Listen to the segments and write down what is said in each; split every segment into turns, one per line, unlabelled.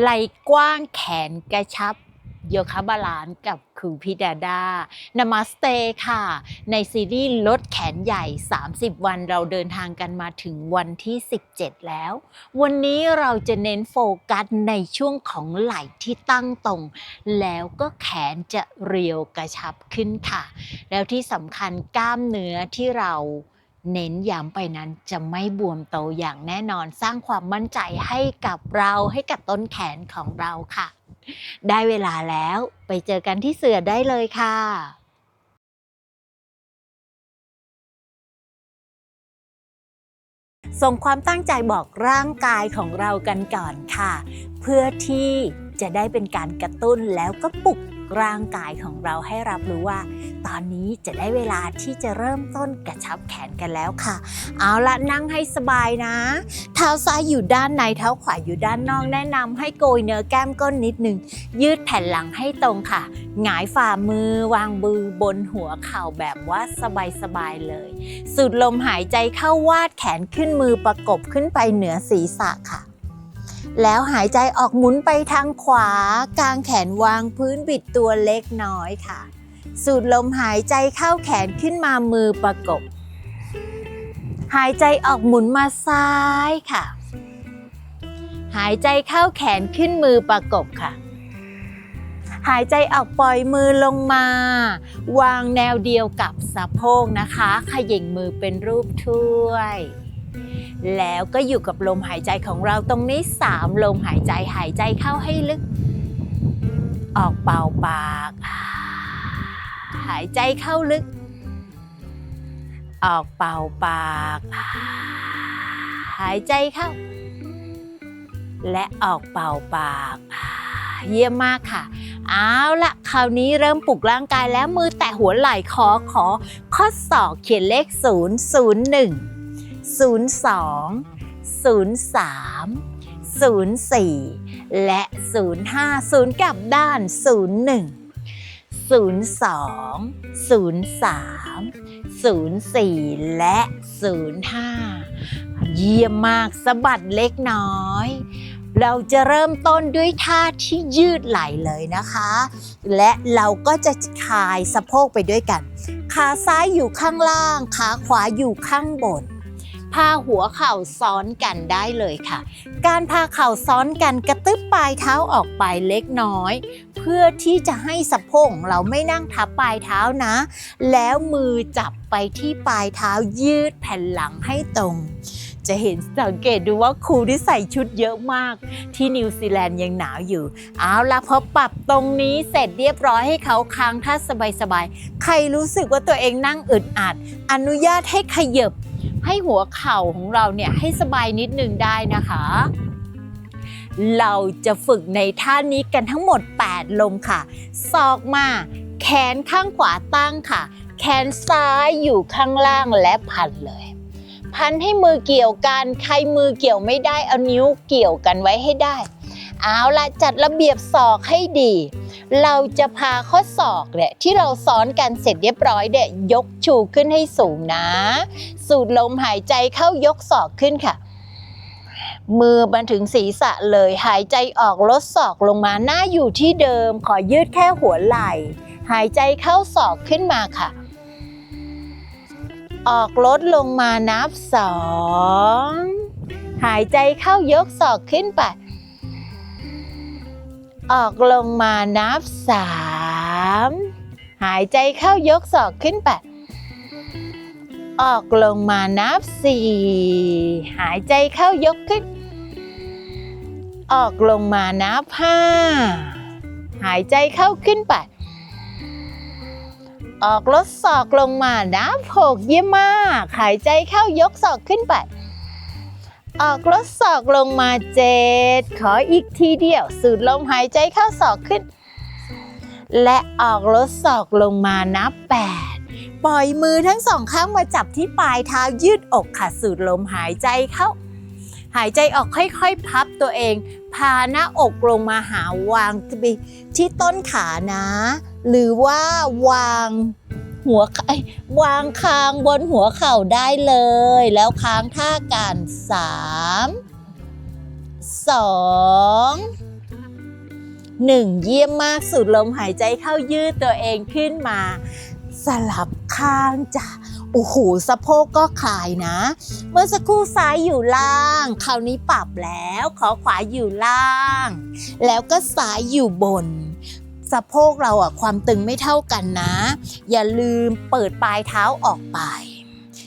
ไหลกว้างแขนกระชับโยคะบาลานซ์กับครูพิดาดานามาสเตค่ะ ในซีรีส์ลดแขนใหญ่ 30 วันเราเดินทางกันมาถึงวันที่ 17 แล้ว วันนี้เราจะเน้นโฟกัสในช่วงของไหล่ที่ตั้งตรง แล้วก็แขนจะเรียวกระชับขึ้นค่ะ แล้วที่สำคัญกล้ามเนื้อที่เรา เน้นย้ำไปนั้นจะไม่บวมโตอย่างแน่นอนสร้างความมั่นใจให้กับเราให้กับต้นแขนของเราค่ะ ได้เวลาแล้วไปเจอกันที่เสือได้เลยค่ะส่งความตั้งใจบอกร่างกายของเรากันก่อนค่ะ เพื่อที่จะได้เป็นการกระตุ้นแล้วก็ปลุก ร่างกายของเราให้รับรู้ว่า ตอนนี้จะได้เวลาที่จะเริ่มต้นกระชับแขนกันแล้วค่ะ เอาละนั่งให้สบายนะ เท้าซ้ายอยู่ด้านในเท้าขวาอยู่ด้านนอกแนะนำให้โกยเนื้อแก้มก้นนิดนึงยืดแผ่นหลังให้ตรงค่ะ หงายฝ่ามือวางมือบนหัวเข่าแบบว่าสบายๆเลย สูดลมหายใจเข้าวาดแขนขึ้นมือประกบขึ้นไปเหนือศีรษะค่ะ แล้วหายใจออกหมุนไปทางขวากางแขนวางพื้นบิดตัวเล็กน้อยค่ะ สูดลมหายใจเข้าแขนขึ้นมามือประกบ หายใจออกหมุนมาซ้ายค่ะ หายใจเข้าแขนขึ้นมือประกบค่ะ หายใจออกปล่อยมือลงมา วางแนวเดียวกับสะโพกนะคะ ขย่งมือเป็นรูปถ้วย แล้วก็อยู่กับลมหายใจของเราตรงนี้สามลมหายใจหายใจเข้าให้ลึก ออกเป่าปาก หายใจเข้าลึก ออกเป่าปาก หายใจเข้า และออกเป่าปาก เยี่ยมมากค่ะเอาละคราวนี้เริ่มปลุกร่างกายแล้วมือแตะหัวไหล่ขอขอ ข้อศอกเขียนเลข 0 0 1 02 03 04 และ 05 0กับด้าน 01 02 03 04 และ 05 เยี่ยมมากสะบัดเล็กน้อยเราจะเริ่มต้นด้วยท่าที่ยืดไหล่เลยนะคะ และเราก็จะคลายสะโพกไปด้วยกัน ขาซ้ายอยู่ข้างล่าง ขาขวาอยู่ข้างบน พาหัวเข่าซ้อนกันได้เลยค่ะ การพาเข่าซ้อนกันกระตึบปลายเท้าออกไปเล็กน้อย เพื่อที่จะให้สะโพกของเราไม่นั่งทับปลายเท้านะ แล้วมือจับไปที่ปลายเท้ายืดแผ่นหลังให้ตรงจะเห็นสังเกตดูว่าครูที่ใส่ชุดเยอะมาก ที่นิวซีแลนด์ยังหนาวอยู่ เอาละพอปรับตรงนี้เสร็จเรียบร้อยให้เขาค้างท่าสบายๆ ใครรู้สึกว่าตัวเองนั่งอึดอัด อนุญาตให้ขยบ ให้หัวเข่าของเราเนี่ยให้สบายนิดนึงได้นะคะ เราจะฝึกในท่านี้กันทั้งหมด 8 ลมค่ะ ศอกมา แขนข้างขวาตั้งค่ะ แขนซ้ายอยู่ข้างล่างและพันเลย พันให้มือเกี่ยวกัน ใครมือเกี่ยวไม่ได้เอานิ้วเกี่ยวกันไว้ให้ได้ เอาละจัดระเบียบศอกให้ดี เราจะพาข้อศอกเนี่ยที่เราซ้อนกันเสร็จเรียบร้อยเนี่ยยกชูขึ้นให้สูงนะ สูดลมหายใจเข้ายกศอกขึ้นค่ะ มือบันถึงศีรษะเลยหายใจออกลดศอกลงมาหน้าอยู่ที่เดิม ขอยืดแค่หัวไหล่ หายใจเข้าศอกขึ้นมาค่ะ ออกลดลงมานับสองหายใจเข้ายกศอกขึ้นไป ออกลงมานับสามหายใจเข้ายกศอกขึ้นไปออกลงมานับสี่หายใจเข้ายกขึ้น ออกลงมานับห้าหายใจเข้าขึ้นไปออกลดศอกลงมานับหกเยี่ยมมาก หายใจเข้ายกศอกขึ้นไป ออกลดศอกลงมาเจ็ดขออีกทีเดียว สูดลมหายใจเข้าศอกขึ้น และออกลดศอกลงมานับแปดปล่อยมือทั้งสองข้างมาจับที่ปลายเท้ายืดอกค่ะสูดลมหายใจเข้า หายใจออกค่อยๆ พับตัวเอง พาหน้าอกลงมาหาวางที่ต้นขานะ หรือว่าวาง หัวเอ้วางคางบนหัวเข่าได้เลย แล้วค้างท่ากันสามสองหนึ่งเยี่ยมมากสูดลมหายใจเข้ายืดตัวเองขึ้นมา สลับข้างจ้ะโอ้โหสะโพกก็คลายนะ เมื่อสักครู่ซ้ายอยู่ล่าง คราวนี้ปรับแล้ว ขอขวาอยู่ล่าง แล้วก็ซ้ายอยู่บน สะโพกเราอะความตึงไม่เท่ากันนะ อย่าลืมเปิดปลายเท้าออกไป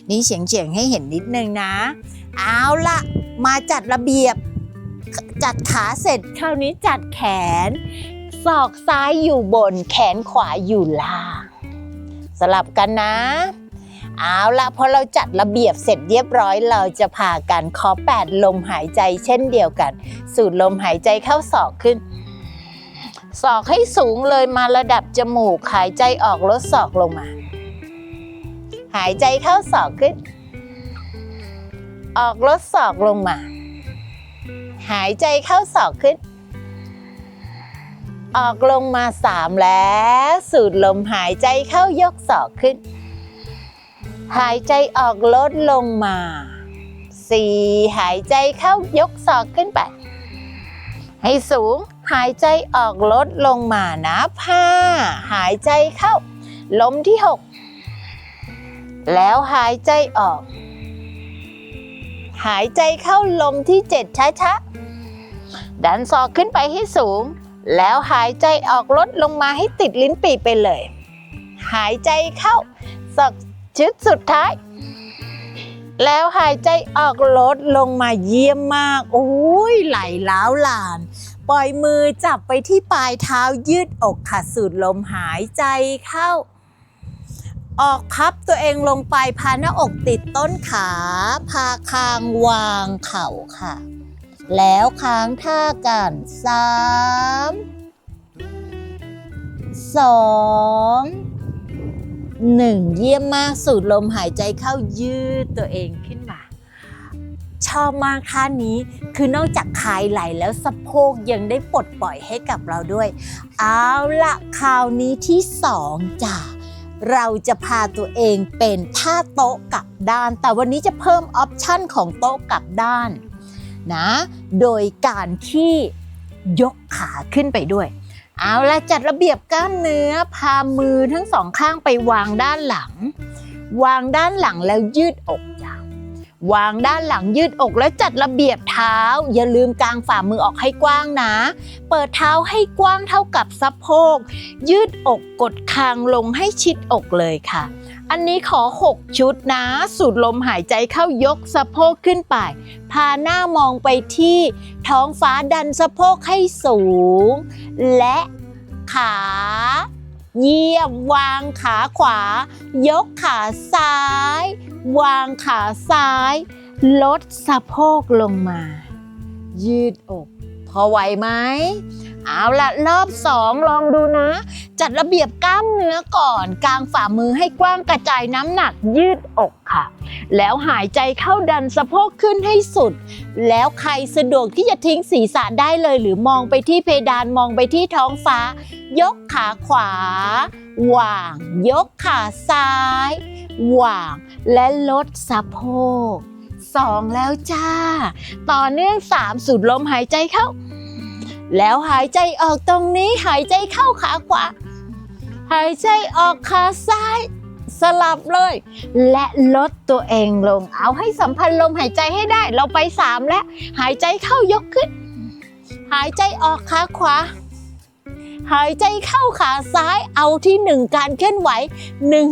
นี่เฉียงเฉียงให้เห็นนิดนึงนะ เอาละมาจัดระเบียบ จัดขาเสร็จคราวนี้จัดแขน ศอกซ้ายอยู่บน แขนขวาอยู่ล่าง สลับกันนะ เอาละพอเราจัดระเบียบเสร็จเรียบร้อยเราจะพากันขอแปดลมหายใจเช่นเดียวกัน สูดลมหายใจเข้าศอกขึ้น ศอกให้สูงเลยมาระดับจมูก หายใจออกลดศอกลงมา หายใจเข้าศอกขึ้น ออกลดศอกลงมา หายใจเข้าศอกขึ้น ออกลงมาสามแล้วสูดลมหายใจเข้ายกศอกขึ้น หายใจออกลดลงมาสี่หายใจเข้ายกศอกขึ้นไป ให้สูง หายใจออกลดลงมานับห้าหายใจเข้า ลมที่หกแล้วหายใจออก หายใจเข้าลมที่เจ็ดช้าๆ ดันศอกขึ้นไปให้สูง แล้วหายใจออกลดลงมาให้ติดลิ้นปีไปเลย หายใจเข้าศอกชุดสุดท้าย แล้วหายใจออกลดลงมาเยี่ยมมาก โอ้ยไหลล้าวหลาน ปล่อยมือจับไปที่ปลายเท้ายืดอกค่ะสูดลมหายใจเข้า ออกพับตัวเองลงไปพาหน้าอกติดต้นขา พาคางวางเข่าค่ะ แล้วค้างท่ากันสามสองหนึ่งเยี่ยมมากสูดลมหายใจเข้ายืดตัวเอง ชอบมากท่านี้ คือนอกจากคลายไหลแล้วสะโพกยังได้ปลดปล่อยให้กับเราด้วย เอาละคราวนี้ที่สองจ้ะเราจะพาตัวเองเป็นท่าโต๊ะกลับด้าน แต่วันนี้จะเพิ่มออปชั่นของโต๊ะกลับด้านนะ โดยการที่ยกขาขึ้นไปด้วย เอาละจัดระเบียบกล้ามเนื้อ พามือทั้งสองข้างไปวางด้านหลัง วางด้านหลังแล้วยืดอก วางด้านหลังยืดอกแล้วจัดระเบียบเท้า อย่าลืมกางฝ่ามือออกให้กว้างนะ เปิดเท้าให้กว้างเท่ากับสะโพก ยืดอกกดคางลงให้ชิดอกเลยค่ะ อันนี้ขอ 6 ชุดนะ สูดลมหายใจเข้ายกสะโพกขึ้นไป พาหน้ามองไปที่ท้องฟ้าดันสะโพกให้สูง และขาเยี่ยมวางขาขวา ยกขาซ้าย วางขาซ้าย ลดสะโพกลงมา ยืดอก พอไหวไหม เอาละรอบสองลองดูนะ จัดระเบียบกล้ามเนื้อก่อน กลางฝ่ามือให้กว้างกระจายน้ำหนักยืดอกค่ะ แล้วหายใจเข้าดันสะโพกขึ้นให้สุด แล้วใครสะดวกที่จะทิ้งศีรษะได้เลยหรือมองไปที่เพดานมองไปที่ท้องฟ้า ยกขาขวาวาง ยกขาซ้ายวาง และลดสะโพกสองแล้วจ้า ต่อเนื่องสามสูดลมหายใจเข้า แล้วหายใจออกตรงนี้หายใจเข้าขาขวา หายใจออกขาซ้ายสลับเลย และลดตัวเองลง เอาให้สัมพันธ์ลมหายใจให้ได้ เราไปสามแล้ว หายใจเข้ายกขึ้น หายใจออกขาขวา หายใจเข้าขาซ้ายเอาที่หนึ่งการเคลื่อนไหวหนึ่ง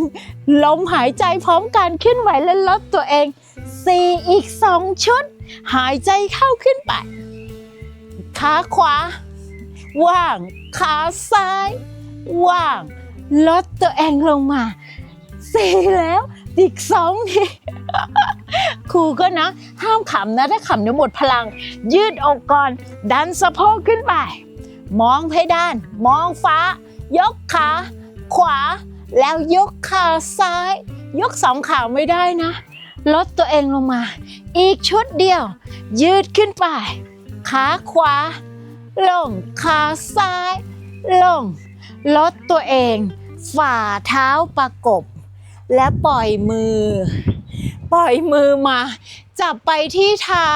ลมหายใจพร้อมการเคลื่อนไหวและลดตัวเองสี่อีกสองชุด หายใจเข้าขึ้นไป ขาขวา ว่าง ขาซ้าย ว่าง ลดตัวเองลงมาสี่แล้วอีกสองทีครูก็นะ ห้ามขำนะ ถ้าขำเดี๋ยวหมดพลัง ยืดอกก่อน ดันสะโพกขึ้นไป มองเพดาน มองฟ้า ยกขา ขวา แล้วยกขาซ้าย ยกสองขาไม่ได้นะ ลดตัวเองลงมา อีกชุดเดียว ยืดขึ้นไป ขาขวา ลงขาซ้าย ลง ลดตัวเอง ฝ่าเท้าประกบ และปล่อยมือ ปล่อยมือมา จับไปที่เท้า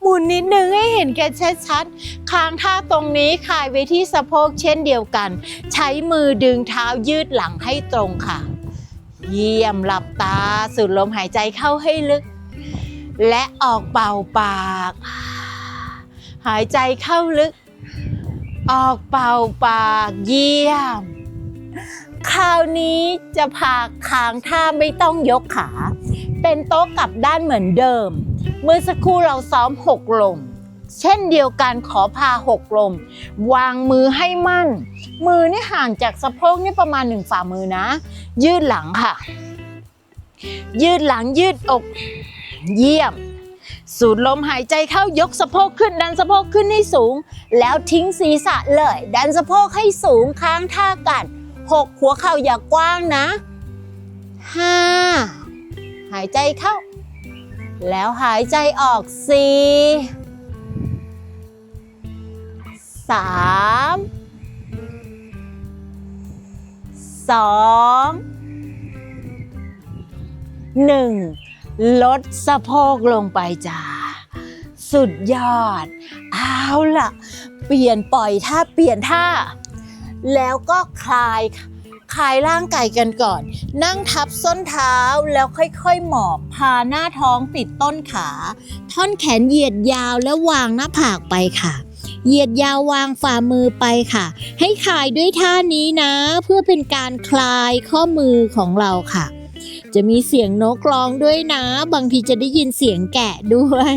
หมุนนิดนึงให้เห็นแกชัดๆค้างท่าตรงนี้คายไว้ที่สะโพกเช่นเดียวกัน ใช้มือดึงเท้ายืดหลังให้ตรงค่ะ เยี่ยมหลับตาสูดลมหายใจเข้าให้ลึกและออกเป่าปาก หายใจเข้าลึก ออกเป่าปากเยี่ยม คราวนี้จะพาคางท่าไม่ต้องยกขา เป็นโต๊ะกลับด้านเหมือนเดิม เมื่อสักครู่เราซ้อมหกลมเช่นเดียวกันขอพาหกลม วางมือให้มั่น มือนี่ห่างจากสะโพกนี่ประมาณหนึ่งฝ่ามือนะ ยืดหลังค่ะ ยืดหลังยืดอก เยี่ยม สูดลมหายใจเข้ายกสะโพกขึ้นดันสะโพกขึ้นให้สูง แล้วทิ้งศีรษะเลย ดันสะโพกให้สูงค้างท่ากันหกหัวเข่าอย่ากว้างนะห้าหายใจเข้า แล้วหายใจออกสี่สามสองหนึ่ง ลดสะโพกลงไปจ้า สุดยอด เอาล่ะ เปลี่ยนปล่อยท่าเปลี่ยนท่า แล้วก็คลายคลายร่างกายกันก่อน นั่งทับส้นเท้าแล้วค่อยๆ หมอบพาหน้าท้องติดต้นขา ท่อนแขนเหยียดยาวแล้ววางหน้าผากไปค่ะ เหยียดยาววางฝ่ามือไปค่ะ ให้คลายด้วยท่านี้นะ เพื่อเป็นการคลายข้อมือของเราค่ะ จะมีเสียงนกร้องด้วยนะ บางทีจะได้ยินเสียงแกะด้วย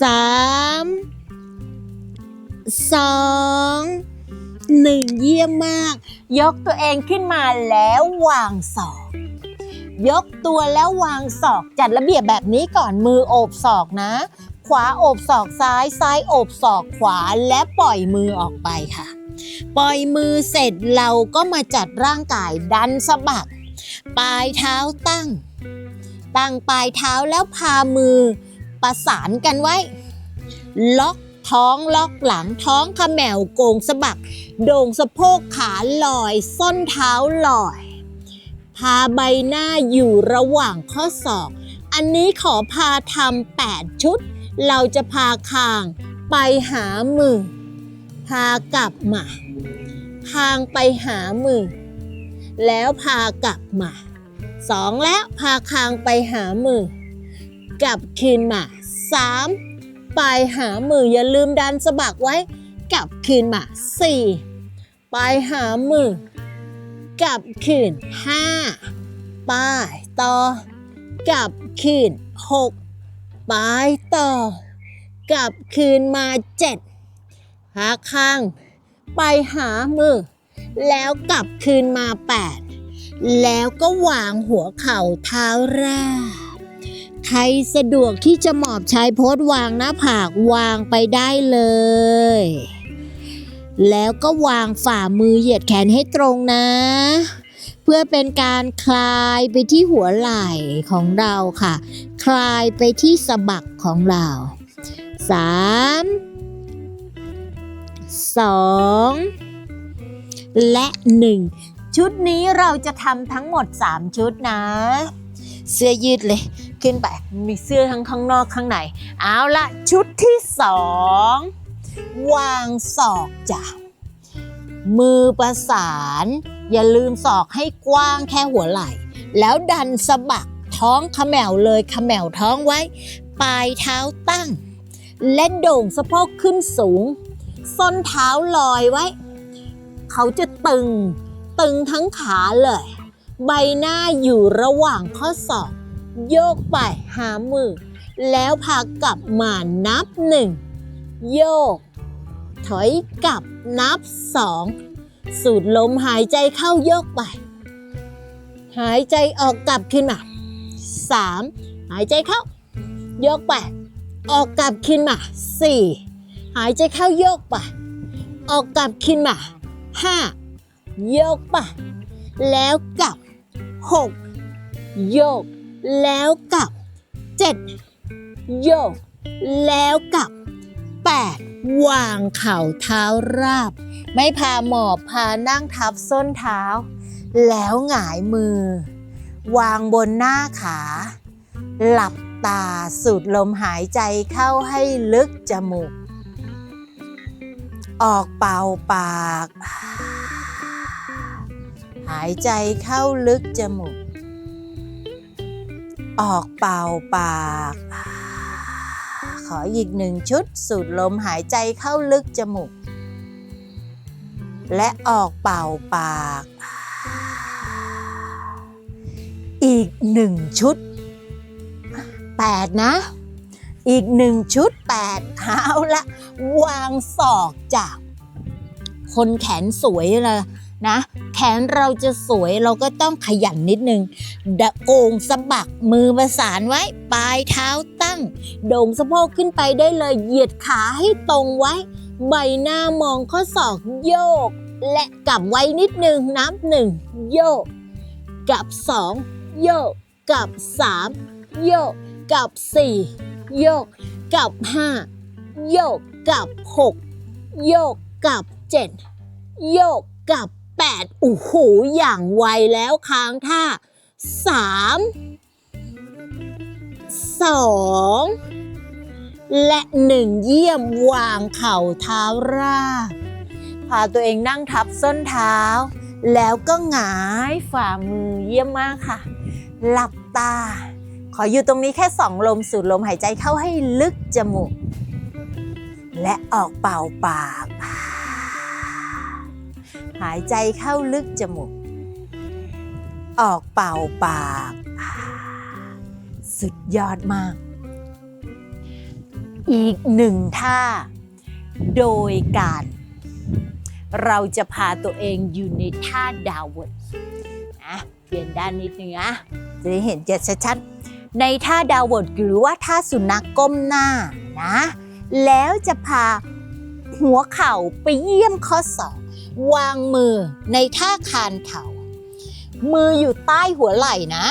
สามสองหนึ่งเยี่ยมมาก ยกตัวเองขึ้นมาแล้ววางศอก ยกตัวแล้ววางศอกจัดระเบียบแบบนี้ก่อนมือโอบศอกนะ ขวาโอบศอกซ้ายซ้ายโอบศอกขวาและปล่อยมือออกไปค่ะ ปล่อยมือเสร็จเราก็มาจัดร่างกายดันสะบัก ปลายเท้าตั้ง ตั้งปลายเท้าแล้วพามือประสานกันไว้ ล็อกท้องล็อกหลังท้องขมแมวโกงสะบัก โด่งสะโพกขาลอย ส้นเท้าลอย พาใบหน้าอยู่ระหว่างข้อศอก อันนี้ขอพาทำแปดชุด เราจะพาคาง ไปหามือ พากลับมา คางไปหามือ แล้วพากลับมาสองแล้วพาคางไปหามือกลับคืนมาสามไปหามืออย่าลืมดันสะบักไว้กลับคืนมาสี่ไปหามือกลับคืนห้าไปต่อกลับคืนหกไปต่อกลับคืนมาเจ็ดหาข้างไปหามือ แล้วกลับคืนมาแปดแล้วก็วางหัวเข่าเท้าราบใครสะดวกที่จะหมอบชายโพสวางหน้าผากวางไปได้เลย แล้วก็วางฝ่ามือเหยียดแขนให้ตรงนะ เพื่อเป็นการคลายไปที่หัวไหล่ของเราค่ะ คลายไปที่สะบักของเราสามสอง และหนึ่งชุดนี้เราจะทำทั้งหมด 3 ชุดนะ เสื้อยืดเลย ขึ้นไป มีเสื้อทั้งข้างนอกข้างใน เอาละชุดที่สองวางศอกจ้ะมือประสาน อย่าลืมศอกให้กว้างแค่หัวไหล่ แล้วดันสะบักท้องเขมวเลยเขมวท้องไว้ ปลายเท้าตั้ง และโด่งสะโพกขึ้นสูง ส้นเท้าลอยไว้ เขาจะตึง ตึงทั้งขาเลย ใบหน้าอยู่ระหว่างข้อศอก โยกไปหามือ แล้วพากลับมานับหนึ่ง โยก ถอยกลับนับสองสูดลมหายใจเข้าโยกไป หายใจออกกลับขึ้นมาสามหายใจเข้า โยกไป ออกกลับขึ้นมาสี่หายใจเข้าโยกไป ออกกลับขึ้นมา ห้าโยกไปแล้วกลับหกโยก แล้วกลับเจ็ดโยก แล้วกลับแปดวางเข่าเท้าราบ ไม่พาหมอบพานั่งทับส้นเท้า แล้วหงายมือ วางบนหน้าขา หลับตาสูดลมหายใจเข้าให้ลึกจมูก ออกเป่าปาก หายใจเข้าลึกจมูก ออกเป่าปาก ขออีกหนึ่งชุดสูดลมหายใจเข้าลึกจมูก และออกเป่าปาก อีกหนึ่งชุดแปดนะ อีกหนึ่งชุด แปดเอาละวางศอกจาก คนแขนสวยเลยนะ แขนเราจะสวยเราก็ต้องขยันนิดนึงดะโกงสะบักมือประสานไว้ ปลายเท้าตั้ง โด่งสะโพกขึ้นไปได้เลยเหยียดขาให้ตรงไว้ ใบหน้ามองข้อศอกโยก และกลับไว้นิดนึงนับหนึ่งโยกกับสองโยกกับสามโยกกับสี่โยก กับห้าโยกกับหกโยกกับเจ็ดโยกกับแปดโอ้โห อย่างไวแล้วค้างท่าสามสองและหนึ่งเยี่ยมวางเข่าเท้าราบพาตัวเองนั่งทับส้นเท้า แล้วก็หงายฝ่ามือเยี่ยมมากค่ะ หลับตา ขออยู่ตรงนี้แค่สองลมสูดลมหายใจเข้าให้ลึกจมูก และออกเป่าปาก หายใจเข้าลึกจมูก ออกเป่าปาก สุดยอดมาก อีกหนึ่งท่า โดยการ เราจะพาตัวเองอยู่ในท่าดาวน์นะเปลี่ยนด้านนิดนึงนะจะได้เห็นเจ็ดชัดๆ ในท่าดาวน์หรือว่าท่าสุนัขก้มหน้านะ แล้วจะพาหัวเข่าไปเยี่ยมข้อศอกวางมือในท่าคานเข่า มืออยู่ใต้หัวไหล่นะ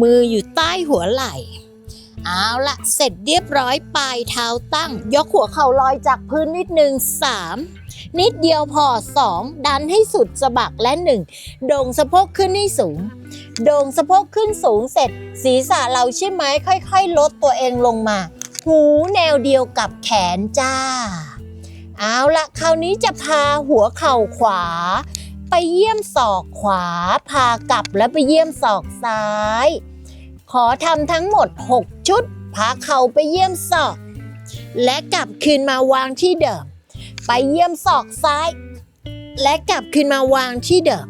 มืออยู่ใต้หัวไหล่เอาละเสร็จเรียบร้อยปลายเท้าตั้ง ยกหัวเข่าลอยจากพื้นนิดหนึ่งสามนิดเดียวพอสองดันให้สุดสะบักและหนึ่งโด่งสะโพกขึ้นให้สูง โด่งสะโพกขึ้นสูงเสร็จ ศีรษะเราใช่ไหมค่อย ๆ ลดตัวเองลงมา หูแนวเดียวกับแขนจ้า เอาละคราวนี้จะพาหัวเข่าขวา ไปเยี่ยมศอกขวา พากลับแล้วไปเยี่ยมศอกซ้าย ขอทำทั้งหมด 6 ชุด พาเข่าไปเยี่ยมศอก และกลับคืนมาวางที่เดิม ไปเยี่ยมศอกซ้าย และกลับคืนมาวางที่เดิม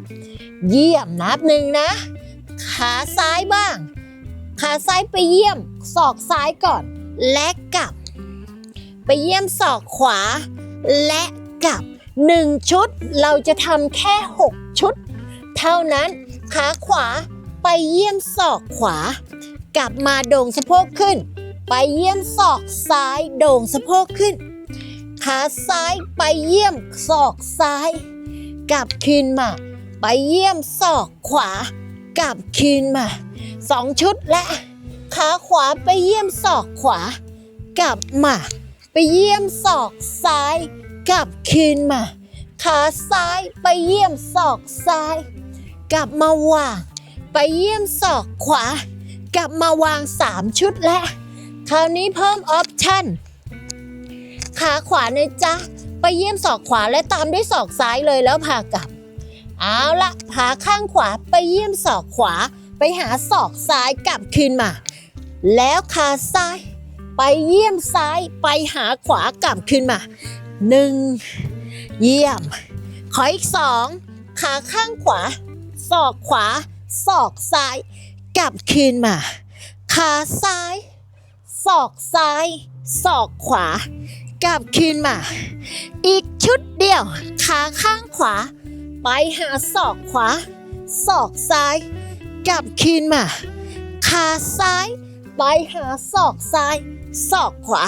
เยี่ยมนับหนึ่งนะ ขาซ้ายบ้าง ขาซ้ายไปเยี่ยมศอกซ้ายก่อน และกลับ ไปเยี่ยมศอกขวา และกลับหนึ่งชุดเราจะทำแค่ 6 ชุด เท่านั้นขาขวาไปเยี่ยมศอกขวา กลับมาโด่งสะโพกขึ้น ไปเยี่ยมศอกซ้ายโด่งสะโพกขึ้น ขาซ้ายไปเยี่ยมศอกซ้าย กลับคืนมา ไปเยี่ยมศอกขวา กลับคืนมาสองชุดและขาขวาไปเยี่ยมศอกขวา กลับมาไปเยี่ยมศอกซ้าย กลับคืนมา ขาซ้ายไปเยี่ยมศอกซ้าย กลับมาวาง ไปเยี่ยมศอกขวา กลับมาวางสามชุดและคราวนี้เพิ่มออปชั่นขาขวานะจ๊ะไปเยี่ยมศอกขวาและตามด้วยศอกซ้ายเลยแล้วพากลับ เอาละขาข้างขวาไปเยี่ยมศอกขวา ไปหาศอกซ้ายกลับคืนมา แล้วขาซ้าย ไปเยี่ยมซ้ายไปหาขวากลับคืนมาหนึ่งเยี่ยม ขออีกสองขาข้างขวา ศอกขวา ศอกซ้าย กลับคืนมา ขาซ้าย ศอกซ้าย ศอกขวา กลับคืนมา อีกชุดเดียว ขาข้างขวา ไปหาศอกขวาศอกซ้ายกลับคืนมาขาซ้าย ไปหาศอกซ้ายศอกขวา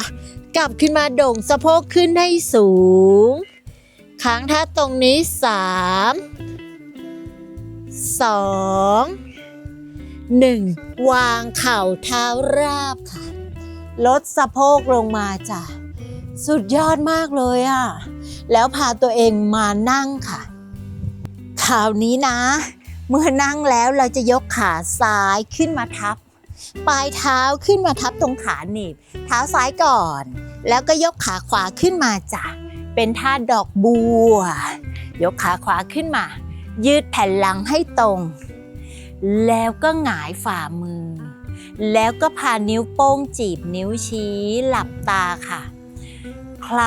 กลับขึ้นมาโด่งสะโพกขึ้นให้สูงค้างท่าตรงนี้สามสองหนึ่งวางเข่าเท้าราบค่ะ ลดสะโพกลงมาจ้ะ สุดยอดมากเลยอะ แล้วพาตัวเองมานั่งค่ะ ราวนี้นะ เมื่อนั่งแล้วเราจะยกขาซ้ายขึ้นมาทับ ปลายเท้าขึ้นมาทับตรงขาหนีบ เท้าซ้ายก่อน แล้วก็ยกขาขวาขึ้นมาจ้ะเป็นท่าดอกบัว ยกขาขวาขึ้นมา ยืดแผ่นหลังให้ตรง แล้วก็หงายฝ่ามือ แล้วก็พานิ้วโป้งจีบนิ้วชี้หลับตาค่ะ ใคร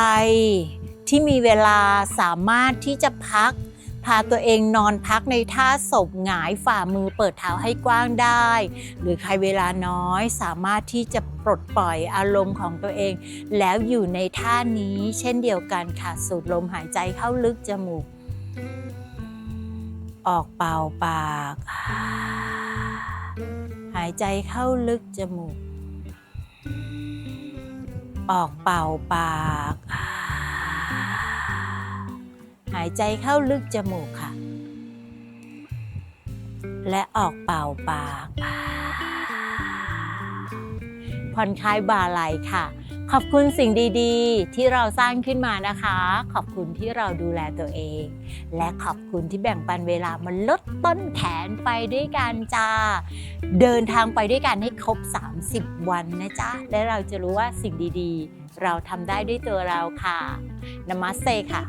ที่มีเวลาสามารถที่จะพัก พาตัวเองนอนพักในท่าศพหงายฝ่ามือเปิดเท้าให้กว้างได้ หรือใครเวลาน้อยสามารถที่จะปลดปล่อยอารมณ์ของตัวเอง แล้วอยู่ในท่านี้เช่นเดียวกันค่ะสูดลมหายใจเข้าลึกจมูก ออกเป่าปาก หายใจเข้าลึกจมูก ออกเป่าปากายใจเข้าลึกจมูกค่ะ และออกเป่าปาก ผ่อนคลายบ่าไหล่ค่ะ ขอบคุณสิ่งดีๆ ที่เราสร้างขึ้นมานะคะ ขอบคุณที่เราดูแลตัวเอง และขอบคุณที่แบ่งปันเวลามาลดต้นแขนไปด้วยกันจ้า เดินทางไปด้วยกันให้ครบ 30 วันนะจ๊ะ และเราจะรู้ว่าสิ่งดีๆ เราทำได้ด้วยตัวเราค่ะนามัสเซค่ะ